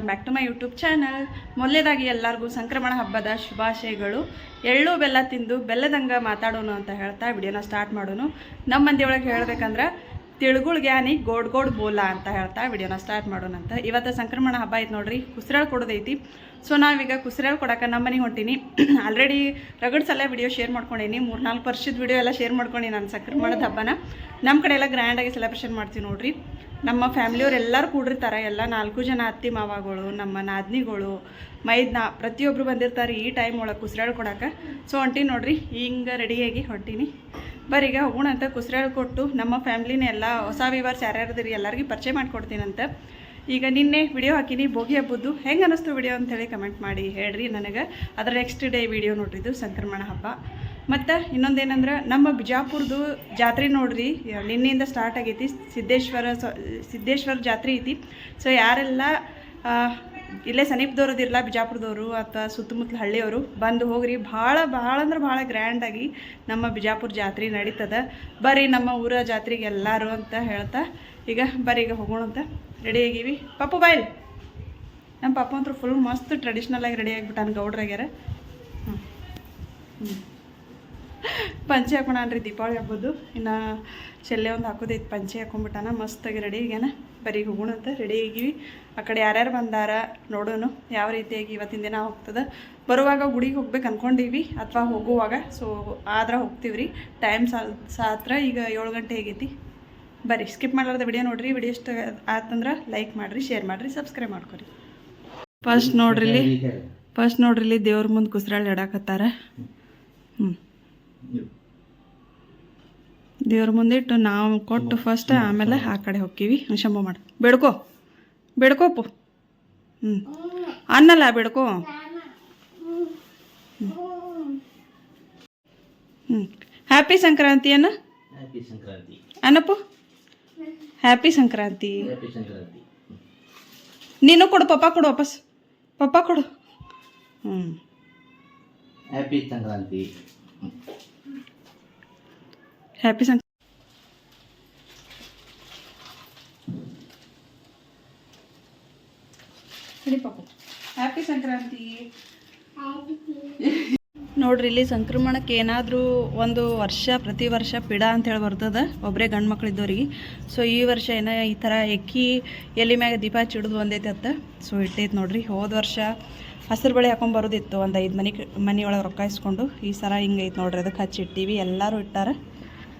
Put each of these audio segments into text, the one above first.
Welcome back to my YouTube channel ಮೊದಲೇದಾಗಿ ಎಲ್ಲರಿಗೂ ಸಂಕ್ರಮಣ ಹಬ್ಬದ ಶುಭಾಶಯಗಳು. ಎಳ್ಳು, ಬೆಲ್ಲ ತಿಂದು ಬೆಲ್ಲದಂಗೆ ಮಾತಾಡೋಣ ಅಂತ ಹೇಳ್ತಾ ವಿಡಿಯೋನ ಸ್ಟಾರ್ಟ್ ಮಾಡೋಣ. ನಮ್ಮ ಮಂದಿಯೊಳಗೆ ಹೇಳ್ಬೇಕಂದ್ರೆ ತಿಳ್ಗುಳ್ ಗ್ಯಾನಿ ಗೋಡ್ ಗೋಡ್ ಬೋಲ ಅಂತ ಹೇಳ್ತಾ ವಿಡಿಯೋನ ಸ್ಟಾರ್ಟ್ ಮಾಡೋಣ ಅಂತ. ಇವತ್ತು ಸಂಕ್ರಮಣ ಹಬ್ಬ ಐತೆ ನೋಡ್ರಿ, ಕುಸ್ರಾಳ್ ಕೊಡೋದೈತಿ ಸೊ ನಾವೀಗ ಕುಸ್ರಾಳ್ ಕೊಡೋಕೆ ನಮ್ಮ ಮನೆಗೆ ಹೊಂಟೀನಿ. ಆಲ್ರೆಡಿ ರಗಡ್ ಸಲ ವಿಡಿಯೋ ಶೇರ್ ಮಾಡ್ಕೊಂಡೇನಿ. ಮೂರು ನಾಲ್ಕು ವರ್ಷದ ವಿಡಿಯೋ ಎಲ್ಲ ಶೇರ್ ಮಾಡ್ಕೊಂಡು ನಾನು ಸಂಕ್ರಮಣದ ಹಬ್ಬನ. ನಮ್ಮ ಕಡೆ ಎಲ್ಲ ಗ್ರ್ಯಾಂಡಾಗಿ ಸೆಲೆಬ್ರೇಷನ್ ಮಾಡ್ತೀವಿ ನೋಡ್ರಿ. ನಮ್ಮ ಫ್ಯಾಮಿಲಿಯವ್ರು ಎಲ್ಲರೂ ಕೂಡಿರ್ತಾರೆ. ಎಲ್ಲ ನಾಲ್ಕು ಜನ ಅತ್ತಿ ಮಾವಗಳು, ನಮ್ಮ ನಾದ್ನಿಗಳು, ಮೈದ್ನ ಪ್ರತಿಯೊಬ್ಬರು ಬಂದಿರ್ತಾರೆ ಈ ಟೈಮ್ ಒಳಗೆ ಕುಸ್ರಾಳ್ ಕೊಡಕ್ಕೆ. ಸೊ ಹೊಂಟಿ ನೋಡ್ರಿ, ಹಿಂಗೆ ರೆಡಿಯಾಗಿ ಹೊಂಟೀನಿ. ಬರೀಗ ಹೋಗೋಣ ಅಂತ ಕುಸ್ರಾಳ್ ಕೊಟ್ಟು ನಮ್ಮ ಫ್ಯಾಮ್ಲಿನ ಎಲ್ಲ ಹೊಸ ವಿವರ್ಸ್ ಯಾರ್ಯಾರದಿರಿ ಎಲ್ಲರಿಗೂ ಪರಿಚಯ ಮಾಡಿಕೊಡ್ತೀನಂತ. ಈಗ ನಿನ್ನೆ ವಿಡಿಯೋ ಹಾಕಿನಿ, ಭೋಗಿ ಹಬ್ಬದ್ದು. ಹೆಂಗೆ ಅನ್ನಿಸ್ತು ವಿಡಿಯೋ ಅಂತೇಳಿ ಕಮೆಂಟ್ ಮಾಡಿ ಹೇಳ್ರಿ ನನಗೆ. ಅದರ ನೆಕ್ಸ್ಟ್ ಡೇ ವಿಡಿಯೋ ನೋಡ್ರಿದ್ದು ಸಂಕ್ರಮಣ ಹಬ್ಬ. ಮತ್ತು ಇನ್ನೊಂದೇನಂದ್ರೆ ನಮ್ಮ ಬಿಜಾಪುರದು ಜಾತ್ರೆ ನೋಡ್ರಿ ನಿನ್ನೆಯಿಂದ ಸ್ಟಾರ್ಟ್ ಆಗೈತಿ, ಸಿದ್ದೇಶ್ವರ ಸಿದ್ದೇಶ್ವರ ಜಾತ್ರೆ ಐತಿ. ಸೊ ಯಾರೆಲ್ಲ ಇಲ್ಲೇ ಸಮೀಪದವ್ರು ಅದಿರಲ್ಲ ಬಿಜಾಪುರದವರು ಅಥವಾ ಸುತ್ತಮುತ್ತಲ ಹಳ್ಳಿಯವರು, ಬಂದು ಹೋಗ್ರಿ. ಭಾಳ ಭಾಳ ಅಂದ್ರೆ ಭಾಳ ಗ್ರ್ಯಾಂಡಾಗಿ ನಮ್ಮ ಬಿಜಾಪುರ ಜಾತ್ರೆ ನಡೀತದೆ. ಬರ್ರಿ ನಮ್ಮ ಊರ ಜಾತ್ರೆಗೆ ಎಲ್ಲರೂ ಅಂತ ಹೇಳ್ತಾ, ಈಗ ಬರ್ರಿ, ಈಗ ಹೋಗೋಣ ಅಂತ ರೆಡಿ ಆಗೀವಿ. ಪಪ್ಪು ಬಾಯ್ಲ್. ನಮ್ಮ ಪಪ್ಪ ಅಂತೂ ಫುಲ್ ಮಸ್ತ್ ಟ್ರೆಡಿಷ್ನಲ್ ಆಗಿ ರೆಡಿ ಆಗಿಬಿಟ್ಟಾನ ಗೌಡ್ರಾಗ್ಯಾರ ಹ್ಞೂ ಹ್ಞೂ ಪಂಚೆ ಹಾಕೊಂಡ್ರಿ ದೀಪಾವಳಿ ಹಬ್ಬದ್ದು. ಇನ್ನು ಚೆಲ್ಲೆ ಒಂದು ಹಾಕೋದೈತಿ, ಪಂಚೆ ಹಾಕೊಂಡ್ಬಿಟ್ಟಾನ, ಮಸ್ತಾಗಿ ರೆಡಿ ಆಗ್ಯಾನ. ಬರೀ ಹೋಗೋಣ ಅಂತ ರೆಡಿ ಆಗಿವಿ. ಆ ಕಡೆ ಯಾರ್ಯಾರು ಬಂದಾರ ನೋಡೋಣ ಯಾವ ರೀತಿಯಾಗಿ ಇವತ್ತಿನ ದಿನ ಹೋಗ್ತದೆ. ಬರುವಾಗ ಗುಡಿಗೆ ಹೋಗ್ಬೇಕು ಅನ್ಕೊಂಡೀವಿ, ಅಥವಾ ಹೋಗುವಾಗ. ಸೊ ಆದ್ರೆ ಹೋಗ್ತೀವ್ರಿ. ಟೈಮ್ ಸಾತ್ರ ಈಗ ಏಳು ಗಂಟೆ ಆಗೈತಿ. ಬರ್ರಿ ಸ್ಕಿಪ್ ಮಾಡಲಾರ್ದ ವಿಡಿಯೋ ನೋಡ್ರಿ. ವಿಡಿಯೋ ಇಷ್ಟ ಆತಂದ್ರೆ ಲೈಕ್ ಮಾಡಿರಿ ಶೇರ್ ಮಾಡಿರಿ ಸಬ್ಸ್ಕ್ರೈಬ್ ಮಾಡ್ಕೊರಿ. ಫಸ್ಟ್ ನೋಡ್ರಿ ಫಸ್ಟ್ ನೋಡ್ರಿ ದೇವ್ರ ಮುಂದೆ ಕುಸ್ರಾಳಿ ಇಡಾಕತ್ತಾರ ಹ್ಞೂ ದೇವ್ರ ಮುಂದೆ ಇಟ್ಟು ನಾವು ಕೊಟ್ಟು ಫಸ್ಟ್ ಆಮೇಲೆ ಆ ಕಡೆ ಹೋಗ್ತೀವಿ. ಶಂಭ ಮಾಡಿ. ಬೇಡ್ಕೋ. ಬೇಡ್ಕೋಪು ಹ್ಞೂ ಅನ್ನಲ್ಲ ಬೇಡ್ಕೋ. ಹ್ಞೂ ಹ್ಯಾಪಿ ಸಂಕ್ರಾಂತಿ ಅನ್ನ? ಅನ್ನಪ್ಪು ಹ್ಯಾಪಿ ಸಂಕ್ರಾಂತಿ. ಹ್ಯಾಪಿ ಸಂಕ್ರಾಂತಿ. ನೀನು ಕೊಡು ಪಪ್ಪ ಕೊಡು ವಾಪಸ್. ಪಪ್ಪ ಕೊಡು. ಹ್ಞೂ ಹ್ಯಾಪಿ ಸಂಕ್ರಾಂತಿ. ಹ್ಯಾಪಿ ಸಂಕ್ ಹ್ಯಾಪಿ ಸಂಕ್ರಾಂತಿ ನೋಡ್ರಿ, ಇಲ್ಲಿ ಸಂಕ್ರಮಣಕ್ಕೆ ಏನಾದರೂ ಒಂದು ವರ್ಷ, ಪ್ರತಿ ವರ್ಷ ಪಿಡ ಅಂತ ಹೇಳಿ ಬರ್ತದೆ ಒಬ್ಬರೇ ಗಂಡು ಮಕ್ಳು ಇದ್ದವ್ರಿಗೆ ಸೊ ಈ ವರ್ಷ ಏನೋ ಈ ಥರ ಎಕ್ಕಿ ಎಲೆ ಮ್ಯಾಗ ದೀಪ ಚಿಡ್ದು ಬಂದೈತೆ ಅತ್ತ. ಸೊ ಇಟ್ಟೈತೆ ನೋಡ್ರಿ, ಹೋದ ವರ್ಷ ಹಸಿರು ಬಳಿ ಹಾಕೊಂಡು ಬರೋದಿತ್ತು, ಒಂದು ಐದು ಮನೆ, ಮನೆಯೊಳಗೆ ರೊಕ್ಕ ಇಸ್ಕೊಂಡು. ಈ ಸಲ ಹಿಂಗೈತೆ ನೋಡ್ರಿ ಅದಕ್ಕೆ ಹಚ್ಚಿಟ್ಟಿವಿ, ಎಲ್ಲರೂ ಇಟ್ಟಾರ.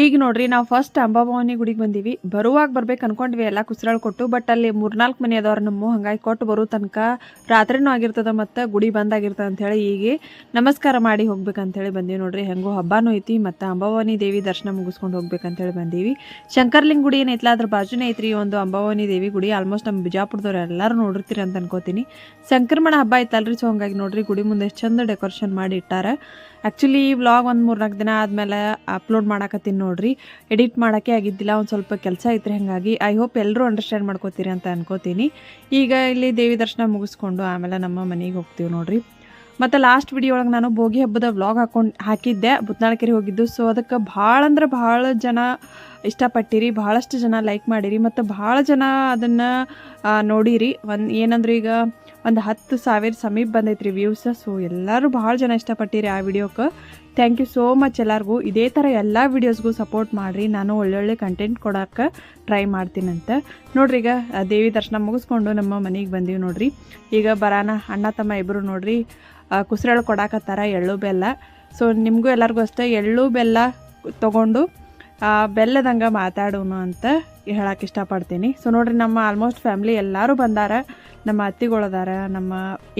ಈಗ ನೋಡ್ರಿ, ನಾವು ಫಸ್ಟ್ ಅಂಬಾಭವಾನಿ ಗುಡಿಗೆ ಬಂದೀವಿ. ಬರುವಾಗ ಬರ್ಬೇಕು ಅನ್ಕೊಂಡ್ವಿ, ಎಲ್ಲ ಕುಸ್ರಾಳ್ ಕೊಟ್ಟು ಬಟ್ ಅಲ್ಲಿ ಮೂರ್ನಾಲ್ಕು ಮನೆ ಅದಾವ್ರ ನಮ್ಮ. ಹಂಗಾಗಿ ಕೊಟ್ಟು ಬರೋ ತನಕ ರಾತ್ರಿನೂ ಆಗಿರ್ತದ ಮತ್ತು ಗುಡಿ ಬಂದಾಗಿರ್ತದ ಅಂತೇಳಿ ಈಗ ನಮಸ್ಕಾರ ಮಾಡಿ ಹೋಗ್ಬೇಕಂತೇಳಿ ಬಂದೀವಿ ನೋಡ್ರಿ. ಹೆಂಗೋ ಹಬ್ಬನೂ ಐತಿ ಮತ್ತು ಅಂಬಾಭವಾನಿ ದೇವಿ ದರ್ಶನ ಮುಗಿಸ್ಕೊಂಡು ಹೋಗ್ಬೇಕಂತೇಳಿ ಬಂದೀವಿ. ಶಂಕರ್ಲಿಂಗ್ ಗುಡಿ ಏನೈತಲ್ಲ ಅದ್ರ ಬಾಜುನೇ ಐತ್ರಿ ಒಂದು ಅಂಬಾಭವಾನಿ ದೇವಿ ಗುಡಿ. ಆಲ್ಮೋಸ್ಟ್ ನಮ್ಮ ಬಿಜಾಪುರದವ್ರು ಎಲ್ಲರೂ ನೋಡಿರ್ತೀರಿ ಅಂತ ಅನ್ಕೋತೀನಿ. ಸಂಕ್ರಮಣ ಹಬ್ಬ ಐತಲ್ರಿ ಸೊ ಹಂಗಾಗಿ ನೋಡ್ರಿ ಗುಡಿ ಮುಂದೆ ಎಷ್ಟು ಚಂದ ಡೆಕೋರೇಷನ್ ಮಾಡಿ ಇಟ್ಟಾರ. ಆ್ಯಕ್ಚುಲಿ ಈ ವ್ಲಾಗ್ ಒಂದು ಮೂರ್ನಾಲ್ಕು ದಿನ ಆದಮೇಲೆ ಅಪ್ಲೋಡ್ ಮಾಡಾಕತ್ತೀನಿ ನೋಡ್ರಿ. ಎಡಿಟ್ ಮಾಡೋಕ್ಕೆ ಆಗಿದ್ದಿಲ್ಲ, ಒಂದು ಸ್ವಲ್ಪ ಕೆಲಸ ಐತ್ರಿ ಹಾಗಾಗಿ. ಐ ಹೋಪ್ ಎಲ್ಲರೂ ಅಂಡರ್ಸ್ಟ್ಯಾಂಡ್ ಮಾಡ್ಕೋತೀರಿ ಅಂತ ಅನ್ಕೋತೀನಿ. ಈಗ ಇಲ್ಲಿ ದೇವಿ ದರ್ಶನ ಮುಗಿಸ್ಕೊಂಡು ಆಮೇಲೆ ನಮ್ಮ ಮನೆಗೆ ಹೋಗ್ತೀವಿ ನೋಡ್ರಿ. ಮತ್ತು ಲಾಸ್ಟ್ ವಿಡಿಯೋ ಒಳಗೆ ನಾನು ಭೋಗಿ ಹಬ್ಬದ ವ್ಲಾಗ್ ಹಾಕೊಂಡು ಹಾಕಿದ್ದೆ. ಬುತ್ನಾಳಕೆರೆ ಹೋಗಿದ್ದು. ಸೊ ಅದಕ್ಕೆ ಭಾಳ ಅಂದ್ರೆ ಭಾಳ ಜನ ಇಷ್ಟಪಟ್ಟಿರಿ ಭಾಳಷ್ಟು ಜನ ಲೈಕ್ ಮಾಡಿರಿ ಮತ್ತು ಭಾಳ ಜನ ಅದನ್ನು ನೋಡಿರಿ. ಒಂದು ಏನಂದ್ರೆ ಈಗ ಒಂದು ಹತ್ತು ಸಾವಿರ ಸಮೀಪ ಬಂದೈತ್ರಿ ವ್ಯೂಸ್ ಸೊ ಎಲ್ಲರೂ ಭಾಳ ಜನ ಇಷ್ಟಪಟ್ಟಿರಿ ಆ ವಿಡಿಯೋಕ್ಕೆ ಥ್ಯಾಂಕ್ ಯು ಸೋ ಮಚ್ ಎಲ್ಲರಿಗೂ. ಇದೇ ಥರ ಎಲ್ಲ ವೀಡಿಯೋಸ್ಗೂ ಸಪೋರ್ಟ್ ಮಾಡಿರಿ. ನಾನು ಒಳ್ಳೊಳ್ಳೆ ಕಂಟೆಂಟ್ ಕೊಡೋಕ್ಕೆ ಟ್ರೈ ಮಾಡ್ತೀನಂತ. ನೋಡ್ರಿ ಈಗ ದೇವಿ ದರ್ಶನ ಮುಗಿಸ್ಕೊಂಡು ನಮ್ಮ ಮನೆಗೆ ಬಂದೀವಿ ನೋಡ್ರಿ. ಈಗ ಬರಾನ ಅಣ್ಣ ತಮ್ಮ ಇಬ್ಬರು ನೋಡ್ರಿ ಕುಸ್ರಳು ಕೊಡಾಕತ್ತಾರ ಎಳ್ಳು ಬೆಲ್ಲ. ಸೊ ನಿಮಗೂ ಎಲ್ಲರಿಗೂ ಅಷ್ಟೇ ಎಳ್ಳು ಬೆಲ್ಲ ತೊಗೊಂಡು ಬೆಲ್ಲದಂಗೆ ಮಾತಾಡೋನು ಅಂತ ಹೇಳಕ್ಕೆ ಇಷ್ಟಪಡ್ತೀನಿ. ಸೊ ನೋಡ್ರಿ, ನಮ್ಮ ಆಲ್ಮೋಸ್ಟ್ ಫ್ಯಾಮ್ಲಿ ಎಲ್ಲರೂ ಬಂದಾರ. ನಮ್ಮ ಅತ್ತಿಗಳದಾರ ನಮ್ಮ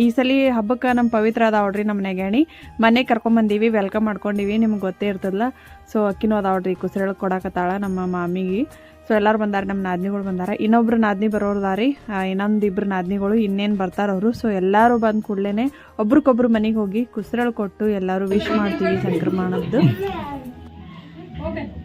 ಈ ಸಲ ಹಬ್ಬಕ್ಕೆ ನಮ್ಮ ಪವಿತ್ರ ಅದಾವಡ್ರಿ ನಮ್ಮ ನೆಗಣಿ. ಮನೆಗೆ ಕರ್ಕೊಂಬಂದೀವಿ ವೆಲ್ಕಮ್ ಮಾಡ್ಕೊಂಡಿವಿ, ನಿಮ್ಗೆ ಗೊತ್ತೇ ಇರ್ತದಲ್ಲ ಸೊ ಅಕ್ಕಿನೂ ಅದಾವಡ್ರಿ ಕುಸ್ರಳಕ್ಕೆ ಕೊಡಕತ್ತಾಳ ನಮ್ಮ ಮಾಮಿಗೆ. ಸೊ ಎಲ್ಲರೂ ಬಂದಾರ, ನಮ್ಮ ನಾದ್ನಿಗಳು ಬಂದಾರ. ಇನ್ನೊಬ್ರು ನಾದ್ನಿ ಬರೋರ್ದಾರಿ ಇನ್ನೊಂದು ಇಬ್ಬರು ನಾದ್ನಿಗಳು, ಇನ್ನೇನು ಬರ್ತಾರ ಅವರು. ಸೊ ಎಲ್ಲರೂ ಬಂದ ಕೂಡಲೇ ಒಬ್ರಿಗೊಬ್ರು ಮನೆಗೆ ಹೋಗಿ ಕುಸಿರಳು ಕೊಟ್ಟು ಎಲ್ಲರೂ ವಿಶ್ ಮಾಡ್ತೀವಿ ಸಂಕ್ರಮಣದ್ದು.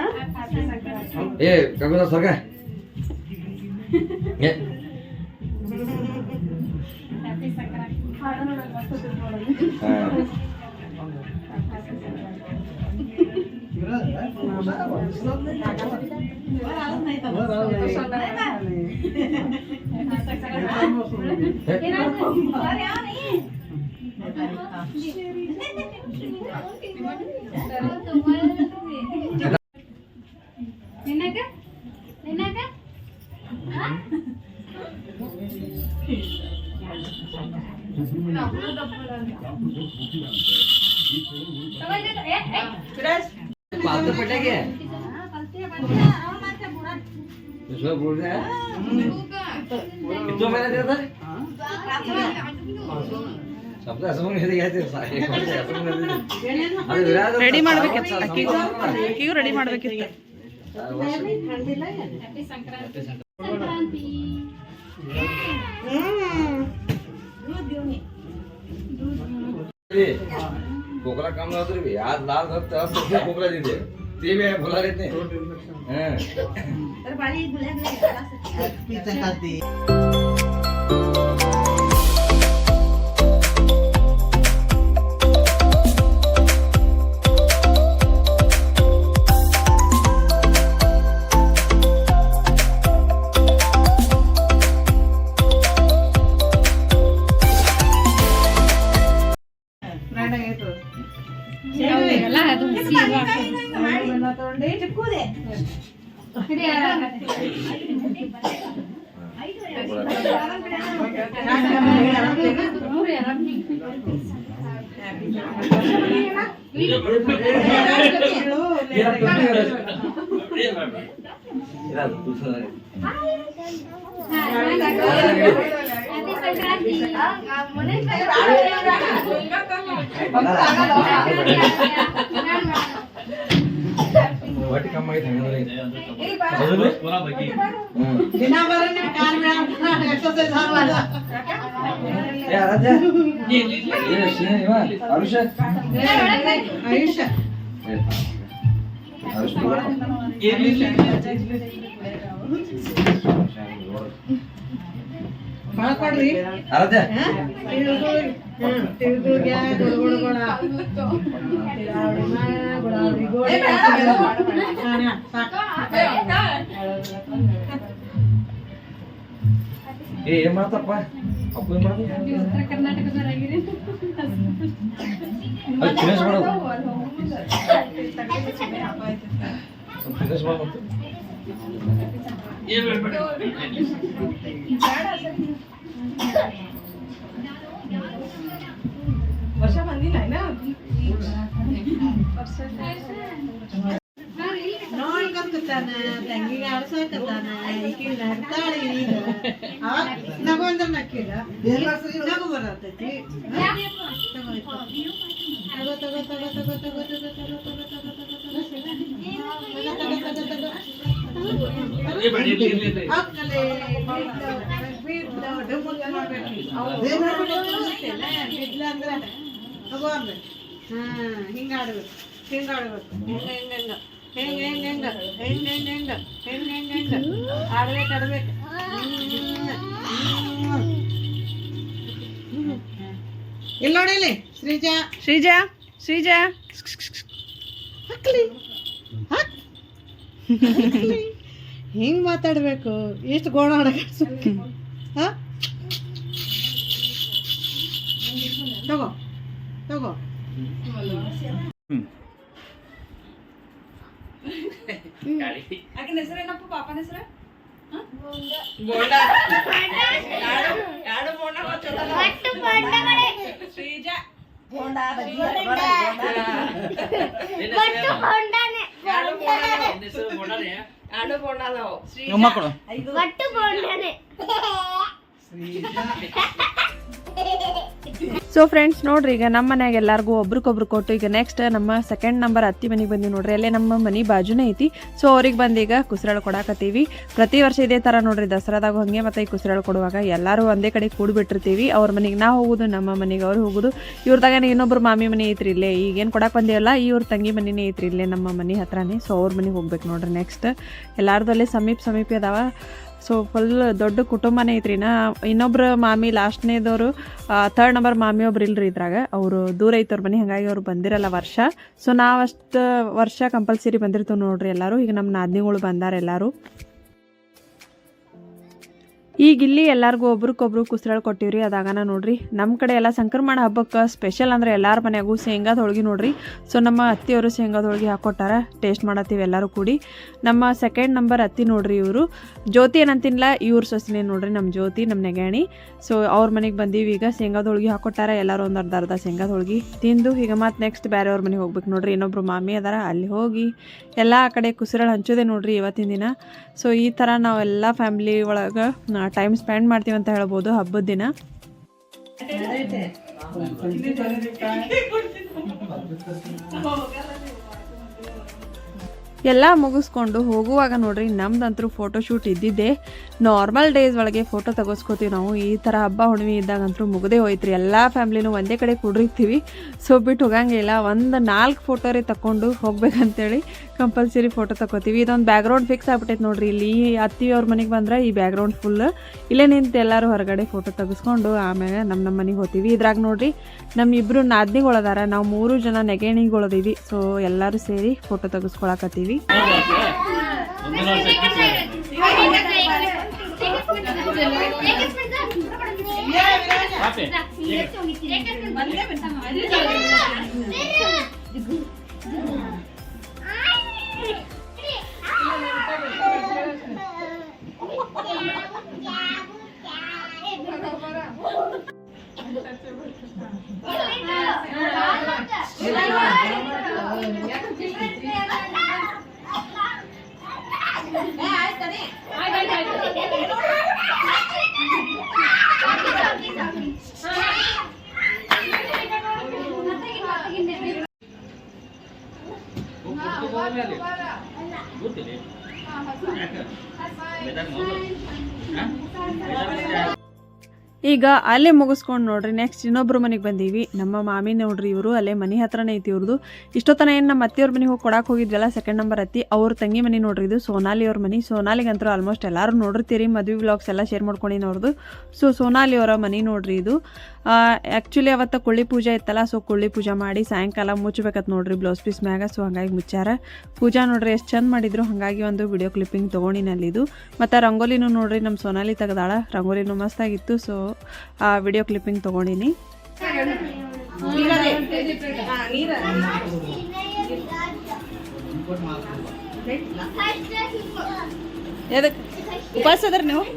ए कागज सरका ए बोल रहे हैं। कितना मैंने दिया था। ರೆಡಿ ಮಾಡ್ಬೇಕಿತ್ತು ಅಕ್ಕಿಗೂ ಅಕ್ಕಿಗೂ ರೆಡಿ ಮಾಡ್ಬೇಕಿತ್ತು कोकला काम लावतो रे आज लाल धरत कोकला दिले टीवी भुला देते हैं। हाँ। अरे बाली भुला दे हैप्पी संक्रांति Ya, ಹೊಟ್ಟೆ ಕಮ್ಮ ಐತೆ ಆಯುಷ್ ಮಾಡ್ಕೊಡ್ರಿ ತಿಳಿದು ತಿಳಿದು ಏ ಏನ್ ಮಾಡ್ತಪ್ಪ? ಅಪ್ಪು ಏನ್ ಮಾಡ್ತೀವಿ ವರ್ಷ ಬಂದಿಲ್ಲ ಏನ ವರ್ಷ. ನೋಡ್ಕೊಂತಾನ ತಂಗಿಗೆ ಆಡ್ಸಕತ್ತಾನ ಈಕಿ ನಡ್ತಾಳೆ ಈಗ ಅವಾಗ ನಗು ಅಂದ್ರೆ ನಕ್ಕಿಲ್ಲ ನಗು ಬರತೈತಿ ತಗೋ ತಗೋ ತಗೋ ತಗೋ ತಗೋ ತಗೋ ತಗೋ ತಗೋ ತಗೋ ತಗೋ ತಗೋ ತಗೋ ಅಕ್ಕಲೆ ಬಿಡ್ಲು ಡುಮ್ಮುಗ ಮಾಡ್ಬೇಕು ಬಿಡ್ಲ ಅಂದ್ರೆ ತಗೋ ಅಂದ್ರೆ ಹಾ ಹಿಂಗ ಆಡ್ಬೇಕು ಹಿಂಗ ಆಡ್ಬೇಕು ಹಿಂಗ ಹೆಂಗೆ ಹೆಂಗೆ ಹೆಂಗೆ ಹೆಂಗೆ ಹೆಂಗೆ ಹೆಂಗೆ ಹೆಂಗೆ ಹೆಂಗೆ ಆಡ್ಬೇಕು ಆಡ್ಬೇಕು ಇಲ್ಲಿ ನೋಡಿ ಇಲ್ಲಿ ಶ್ರೀಜಾ. ಶ್ರೀಜಾ ಶ್ರೀಜಾ. ಹಾಕ್ಲಿ ಹಕ್. ಹೆಂಗ್ ಮಾತಾಡಬೇಕು? ಎಷ್ಟು ಗೋಣ ಆಡಕ್ಕೆ ಹಾ? ತಗೋ ತಗೋ. ಗಾಡಿ ಆಕಿನ ಹೆಸರು ಏನಪ್ಪ ಪಾಪನ ಹೆಸರು ಶ್ರೀಜಾ ಬೋಂಡಾ ಬೋಂಡಾನೆ ಶ್ರೀಜಾ ಸೊ ಫ್ರೆಂಡ್ಸ್ ನೋಡ್ರಿ, ಈಗ ನಮ್ಮ ಮನೆಯಾಗ ಎಲ್ಲರಿಗೂ ಒಬ್ರಿಗೊಬ್ರು ಕೊಟ್ಟು, ಈಗ ನೆಕ್ಸ್ಟ್ ನಮ್ಮ ಸೆಕೆಂಡ್ ನಂಬರ್ ಅತ್ತಿ ಮನೆಗೆ ಬಂದಿವಿ ನೋಡ್ರಿ, ಅಲ್ಲೇ ನಮ್ಮ ಮನೆ ಬಾಜುನೇ ಐತಿ. ಸೊ ಅವ್ರಿಗೆ ಬಂದು ಈಗ ಕುಸರಳು ಕೊಡಾಕತ್ತೀವಿ. ಪ್ರತಿ ವರ್ಷ ಇದೇ ಥರ ನೋಡ್ರಿ, ದಸರಾದಾಗ ಹಂಗೆ ಮತ್ತೆ ಈ ಕುಸರಳು ಕೊಡುವಾಗ ಎಲ್ಲರೂ ಒಂದೇ ಕಡೆ ಕೂಡ್ಬಿಟ್ಟಿರ್ತೀವಿ. ಅವ್ರ ಮನೆಗೆ ನಾವು ಹೋಗೋದು, ನಮ್ಮ ಮನೆಗೆ ಅವ್ರು ಹೋಗೋದು. ಇವ್ರದಾಗ ಇನ್ನೊಬ್ರು ಮಾಮಿ ಮನೆ ಐತ್ರಿ ಇಲ್ಲೇ. ಈಗೇನು ಕೊಡಕ್ಕೆ ಬಂದೇವಲ್ಲ, ಇವ್ರ ತಂಗಿ ಮನೆನೇ ಐತ್ರಿ ಇಲ್ಲೇ ನಮ್ಮ ಮನೆ ಹತ್ರನೇ. ಸೊ ಅವ್ರ ಮನೆಗೆ ಹೋಗ್ಬೇಕು ನೋಡ್ರಿ ನೆಕ್ಸ್ಟ್ ಎಲ್ಲಾರ್ದು ಸಮೀಪ ಸಮೀಪ ಅದಾವ. ಸೊ ಫುಲ್ ದೊಡ್ಡ ಕುಟುಂಬನೇ ಐತ್ರಿ. ನಾ ಇನ್ನೊಬ್ರು ಮಾಮಿ ಲಾಸ್ಟ್ನೇದವರು ಥರ್ಡ್ ನಂಬರ್ ಮಾಮಿ ಒಬ್ರು ಇಲ್ರಿ ಇದ್ರಾಗ. ಅವರು ದೂರ ಐತವ್ರ ಮನೆ, ಹಾಗಾಗಿ ಅವ್ರು ಬಂದಿರಲ್ಲ ವರ್ಷ. ಸೊ ನಾವಷ್ಟು ವರ್ಷ ಕಂಪಲ್ಸರಿ ಬಂದಿರ್ತೀವಿ ನೋಡ್ರಿ ಎಲ್ಲರೂ. ಈಗ ನಮ್ಮ ನಾದಿನಿಗಳು ಬಂದಾರ ಎಲ್ಲರೂ. ಈಗ ಇಲ್ಲಿ ಎಲ್ಲರಿಗೂ ಒಬ್ರಿಗೊಬ್ರು ಕುಸ್ರಾಳ್ ಕೊಟ್ಟಿವ್ರಿ, ಅದಾಗನ ನೋಡ್ರಿ. ನಮ್ಮ ಕಡೆ ಎಲ್ಲ ಸಂಕ್ರಮಣ ಹಬ್ಬಕ್ಕೆ ಸ್ಪೆಷಲ್ ಅಂದ್ರೆ ಎಲ್ಲರ ಮನೆಗೂ ಶೇಂಗಾದ ಹೋಳಿಗೆ ನೋಡ್ರಿ. ಸೊ ನಮ್ಮ ಅತ್ತಿಯವರು ಶೇಂಗಾದ ಹೋಳಿಗೆ ಹಾಕೊಟ್ಟಾರ ಟೇಸ್ಟ್ ಮಾಡತ್ತೀವಿ ಎಲ್ಲರೂ ಕೂಡಿ. ನಮ್ಮ ಸೆಕೆಂಡ್ ನಂಬರ್ ಅತ್ತಿ ನೋಡ್ರಿ ಇವರು. ಜ್ಯೋತಿ ಏನಂತಿಲ್ಲ ಇವ್ರ ಸೊಸಿನೇ ನೋಡ್ರಿ ನಮ್ಮ ಜ್ಯೋತಿ ನಮ್ಮ ನೆಗಾಣಿ ಸೊ ಅವ್ರ ಮನೆಗೆ ಬಂದೀವಿ ಈಗ ಶೇಂಗಾದ ಹೋಳಿಗೆ ಹಾಕೊಟ್ಟಾರ, ಎಲ್ಲರೂ ಒಂದು ಅರ್ಧ ಅರ್ಧ ಶೇಂಗಾದ ಹೋಳಿಗೆ ತಿಂದು. ಈಗ ಮತ್ತೆ ನೆಕ್ಸ್ಟ್ ಬೇರೆಯವ್ರ ಮನೆಗೆ ಹೋಗ್ಬೇಕು ನೋಡ್ರಿ, ಇನ್ನೊಬ್ರು ಮಾಮಿ ಅದಾರ, ಅಲ್ಲಿ ಹೋಗಿ. ಎಲ್ಲ ಕಡೆ ಕುಸಿರಳು ಹಂಚೋದೆ ನೋಡ್ರಿ ಇವತ್ತಿನ ದಿನ. ಸೊ ಈ ಥರ ನಾವೆಲ್ಲ ಫ್ಯಾಮಿಲಿ ಒಳಗೆ ಟೈಮ್ ಸ್ಪೆಂಡ್ ಮಾಡ್ತೀವಿ ಅಂತ ಹೇಳ್ಬೋದು ಹಬ್ಬದ ದಿನ. ಎಲ್ಲ ಮುಗಿಸ್ಕೊಂಡು ಹೋಗುವಾಗ ನೋಡ್ರಿ ನಮ್ದಂತರೂ ಫೋಟೋ ಶೂಟ್ ಇದ್ದಿದ್ದೆ. ನಾರ್ಮಲ್ ಡೇಸ್ ಒಳಗೆ ಫೋಟೋ ತಗೋಸ್ಕೋತೀವಿ ನಾವು. ಈ ಥರ ಹಬ್ಬ ಹುಣ್ಣಿಮೆ ಇದ್ದಾಗಂತೂ ಮುಗದೇ ಹೋಯ್ತ್ರಿ. ಎಲ್ಲ ಫ್ಯಾಮ್ಲಿನೂ ಒಂದೇ ಕಡೆ ಕುಡಿರ್ತೀವಿ. ಸೊ ಬಿಟ್ಟು ಹೋಗಂಗಿಲ್ಲ. ಒಂದು ನಾಲ್ಕು ಫೋಟೋ ರೀ ತಗೊಂಡು ಹೋಗ್ಬೇಕಂತೇಳಿ ಕಂಪಲ್ಸರಿ ಫೋಟೋ ತಗೋತೀವಿ ಇದೊಂದು ಬ್ಯಾಕ್ಗ್ರೌಂಡ್ ಫಿಕ್ಸ್ ಆಗ್ಬಿಟ್ಟೈತೆ ನೋಡ್ರಿ. ಇಲ್ಲಿ ಅತ್ತಿ ಅವ್ರ ಮನೆಗೆ ಬಂದ್ರೆ ಈ ಬ್ಯಾಕ್ಗ್ರೌಂಡ್ ಫುಲ್ ಇಲ್ಲೇ ನಿಂತು ಎಲ್ಲರೂ ಹೊರಗಡೆ ಫೋಟೋ ತೆಗೆಸ್ಕೊಂಡು ಆಮೇಲೆ ನಮ್ಮ ನಮ್ಮ ಮನೆಗೆ ಹೋಗ್ತೀವಿ. ಇದ್ರಾಗ ನೋಡ್ರಿ ನಮ್ಮ ಇಬ್ಬರು ನಾದ್ನಿಗಳದಾರ. ನಾವು ಮೂರು ಜನ ನೆಗೆಣಿಗಳದೀವಿ. ಸೊ ಎಲ್ಲರೂ ಸೇರಿ ಫೋಟೋ ತೆಗೆಸ್ಕೊಳಕತ್ತೀವಿ. एकच मिनिट एकच मिनिट ಈಗ ಅಲ್ಲೇ ಮುಗಿಸ್ಕೊಂಡು ನೋಡ್ರಿ ನೆಕ್ಸ್ಟ್ ಇನ್ನೊಬ್ರ ಮನೆಗೆ ಬಂದೀವಿ. ನಮ್ಮ ಮಾಮಿ ನೋಡ್ರಿ ಇವರು, ಅಲ್ಲೇ ಮನೆ ಹತ್ರನೇ ಐತಿ ಇವ್ರದ್ದು ಇಷ್ಟೊತ್ತನ ಏನು ನಮ್ಮ ಅತ್ತೆಯವ್ರ ಮನೆಗೆ ಹೋಗಿ ಕೊಡಕ್ಕೆ ಹೋಗಿದ್ವಲ್ಲ ಸೆಕೆಂಡ್ ನಂಬರ್ ಅತ್ತಿ, ಅವ್ರ ತಂಗಿ ಮನೆ ನೋಡ್ರಿ ಇದು, ಸೋನಾಲಿ ಅವ್ರ ಮನೆ. ಸೋನಾಲಿಗಂತೂ ಆಲ್ಮೋಸ್ಟ್ ಎಲ್ಲರೂ ನೋಡಿರ್ತೀರಿ, ಮದುವೆ ಬ್ಲಾಗ್ಸ್ ಎಲ್ಲ ಶೇರ್ ಮಾಡ್ಕೊಂಡಿನ ಅವ್ರದ್ದು ಸೊ ಸೋನಾಲಿ ಅವರ ಮನೆ ನೋಡ್ರಿ ಇದು. ಆ್ಯಕ್ಚುಲಿ ಅವತ್ತು ಕುಳ್ಳಿ ಪೂಜೆ ಇತ್ತಲ್ಲ ಸೊ ಕುಳ್ಳಿ ಪೂಜೆ ಮಾಡಿ ಸಾಯಂಕಾಲ ಮುಚ್ಚಬೇಕತ್ ನೋಡ್ರಿ ಬ್ಲೌಸ್ ಪೀಸ್ ಮ್ಯಾಗ. ಸೊ ಹಂಗಾಗಿ ಮುಚ್ಚಾರ. ಪೂಜಾ ನೋಡ್ರಿ ಎಷ್ಟು ಚಂದ ಮಾಡಿದ್ರು, ಹಾಗಾಗಿ ಒಂದು ವಿಡಿಯೋ ಕ್ಲಿಪ್ಪಿಂಗ್ ತೊಗೊಂಡಿನಲ್ಲಿ ಇದು ಮತ್ತು ರಂಗೋಲಿನೂ ನೋಡ್ರಿ ನಮ್ಮ ಸೋನಾಲಿ ತೆಗ್ದಾಳ, ರಂಗೋಲಿನೂ ಮಸ್ತಾಗಿತ್ತು. ಸೊ ವಿಡಿಯೋ ಕ್ಲಿಪ್ಪಿಂಗ್ ತೊಗೊಂಡಿನಿ. ಎದಕ್ಕೆ ಉಪವಾಸ ಅದ್ರ ನೀವು?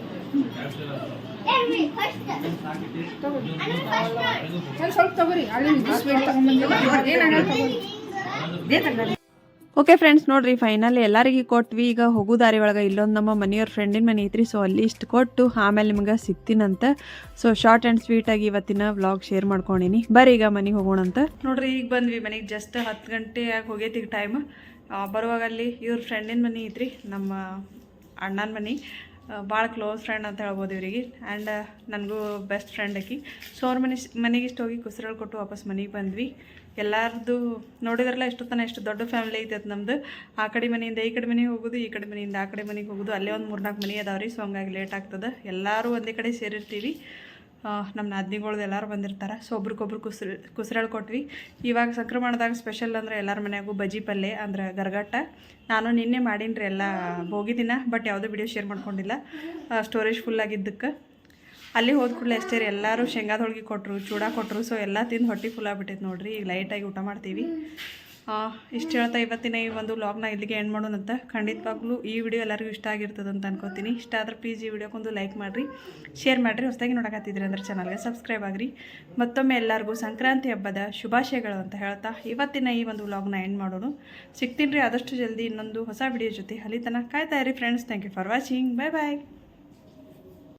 ಸ್ವಲ್ಪ ತಗೋರಿ. ಏನಾಗಲ್ಲ ಓಕೆ ಫ್ರೆಂಡ್ಸ್ ನೋಡ್ರಿ ಫೈನಲ್ ಎಲ್ಲರಿಗೆ ಕೊಟ್ವಿ. ಈಗ ಹೋಗೋ ದಾರಿ ಒಳಗೆ ಇಲ್ಲೊಂದು ನಮ್ಮ ಮನೆಯವ್ರ ಫ್ರೆಂಡಿನ ಮನೆ ಐತ್ರಿ. ಸೊ ಅಲ್ಲಿ ಇಷ್ಟು ಕೊಟ್ಟು ಆಮೇಲೆ ನಿಮ್ಗೆ ಸಿಗ್ತೀನಂತ. ಸೊ ಶಾರ್ಟ್ ಆ್ಯಂಡ್ ಸ್ವೀಟಾಗಿ ಇವತ್ತಿನ ವ್ಲಾಗ್ ಶೇರ್ ಮಾಡ್ಕೊಂಡಿನಿ. ಬರ್ರಿ ಈಗ ಮನೆಗೆ ಹೋಗೋಣಂತ ನೋಡ್ರಿ ಈಗ ಬಂದ್ವಿ ಮನೆಗೆ. ಜಸ್ಟ್ ಹತ್ತು ಗಂಟೆ ಆಗಿ ಹೋಗೈತಿ ಈಗ ಟೈಮ್ ಬರುವಾಗ ಅಲ್ಲಿ ಇವ್ರ ಫ್ರೆಂಡಿನ ಮನೆ ಐತ್ರಿ ನಮ್ಮ ಅಣ್ಣನ ಮನೆ. ಭಾಳ ಕ್ಲೋಸ್ ಫ್ರೆಂಡ್ ಅಂತ ಹೇಳ್ಬೋದು ಇವರಿಗೆ. ಆ್ಯಂಡ್ ನನಗೂ ಬೆಸ್ಟ್ ಫ್ರೆಂಡ್ ಆಕಿ. ಸೊ ಅವ್ರ ಮನೆ ಮನೆಗೆ ಇಷ್ಟು ಹೋಗಿ ಕುಸಿರಳು ಕೊಟ್ಟು ವಾಪಸ್ ಮನೆಗೆ ಬಂದ್ವಿ. ಎಲ್ಲರದು ನೋಡಿದ್ರಲ್ಲ ತನಕ ಎಷ್ಟು ದೊಡ್ಡ ಫ್ಯಾಮಿಲಿ ಐತೈತೆ ನಮ್ಮದು ಆ ಕಡೆ ಮನೆಯಿಂದ ಈ ಕಡೆ ಮನೆಗೆ ಹೋಗೋದು, ಈ ಕಡೆ ಮನೆಯಿಂದ ಆ ಕಡೆ ಮನೆಗೆ ಹೋಗೋದು. ಅಲ್ಲೇ ಒಂದು ಮೂರ್ನಾಲ್ಕು ಮನೆ ಅದಾವೆ ರೀ ಸೊ ಹಂಗಾಗಿ ಲೇಟ್ ಆಗ್ತದೆ. ಎಲ್ಲರೂ ಒಂದೇ ಕಡೆ ಸೇರಿರ್ತೀವಿ. ನಮ್ಮ ನಾದಿನಿಗಳ್ದು ಎಲ್ಲರೂ ಬಂದಿರ್ತಾರೆ. ಸೊ ಒಬ್ರಿಗೊಬ್ರು ಕುಸ್ರ ಕುಸ್ರಳು ಕೊಟ್ವಿ. ಇವಾಗ ಸಂಕ್ರಮಣದಾಗ ಸ್ಪೆಷಲ್ ಅಂದ್ರೆ ಎಲ್ಲರ ಮನೆಯಾಗೂ ಬಜ್ಜಿ ಪಲ್ಯ ಅಂದ್ರೆ ಗರ್ಗಟ್ಟ. ನಾನು ನಿನ್ನೆ ಮಾಡೀನಿ ರೀ ಎಲ್ಲ ಹೋಗಿದ್ದೀನ ದಿನ ಬಟ್ ಯಾವುದೂ ವಿಡಿಯೋ ಶೇರ್ ಮಾಡ್ಕೊಂಡಿಲ್ಲ. ಸ್ಟೋರೇಜ್ ಫುಲ್ ಆಗಿದ್ದಕ್ಕೆ. ಅಲ್ಲಿ ಹೋದ ಕೂಡಲೇ ಅಷ್ಟೇ ರೀ, ಎಲ್ಲರೂ ಶೇಂಗಾದ ಹೋಳ್ಗೆ ಕೊಟ್ಟರು ಚೂಡ ಕೊಟ್ಟರು ಸೊ ಎಲ್ಲ ತಿಂದು ಹೊಟ್ಟೆ ಫುಲ್ ಆಗ್ಬಿಟ್ಟೈತೆ ನೋಡಿರಿ. ಈಗ ಲೈಟಾಗಿ ಊಟ ಮಾಡ್ತೀವಿ. ಇಷ್ಟು ಹೇಳ್ತಾ ಇವತ್ತಿನ ಈ ಒಂದು ವ್ಲಾಗ್ನ ಇಲ್ಲಿಗೆ ಎಂಡ್ ಮಾಡೋಣಂತ ಖಂಡಿತವಾಗ್ಲೂ ಈ ವಿಡಿಯೋ ಎಲ್ಲರಿಗೂ ಇಷ್ಟ ಆಗಿರ್ತದೆ ಅಂತ ಅನ್ಕೋತೀನಿ. ಇಷ್ಟ ಆದರೆ ಪ್ಲೀಸ್ ಈ ವಿಡಿಯೋಕ್ಕೊಂದು ಲೈಕ್ ಮಾಡಿರಿ ಶೇರ್ ಮಾಡಿರಿ. ಹೊಸದಾಗಿ ನೋಡಕತ್ತಿದ್ರಿ ಅಂದ್ರೆ ಚಾನಲ್ಗೆ ಸಬ್ಸ್ಕ್ರೈಬ್ ಆಗಿರಿ. ಮತ್ತೊಮ್ಮೆ ಎಲ್ಲರಿಗೂ ಸಂಕ್ರಾಂತಿ ಹಬ್ಬದ ಶುಭಾಶಯಗಳು ಅಂತ ಹೇಳ್ತಾ ಇವತ್ತಿನ ಈ ಒಂದು ವ್ಲಾಗ್ನ ಎಂಡ್ ಮಾಡೋಣ. ಸಿಗ್ತೀನಿ ರೀ ಆದಷ್ಟು ಜಲ್ದಿ ಇನ್ನೊಂದು ಹೊಸ ವಿಡಿಯೋ ಜೊತೆ. ಅಲ್ಲಿ ತನಕ ಕಾಯ್ತಾ ಇರಿ friends thank you for watching bye bye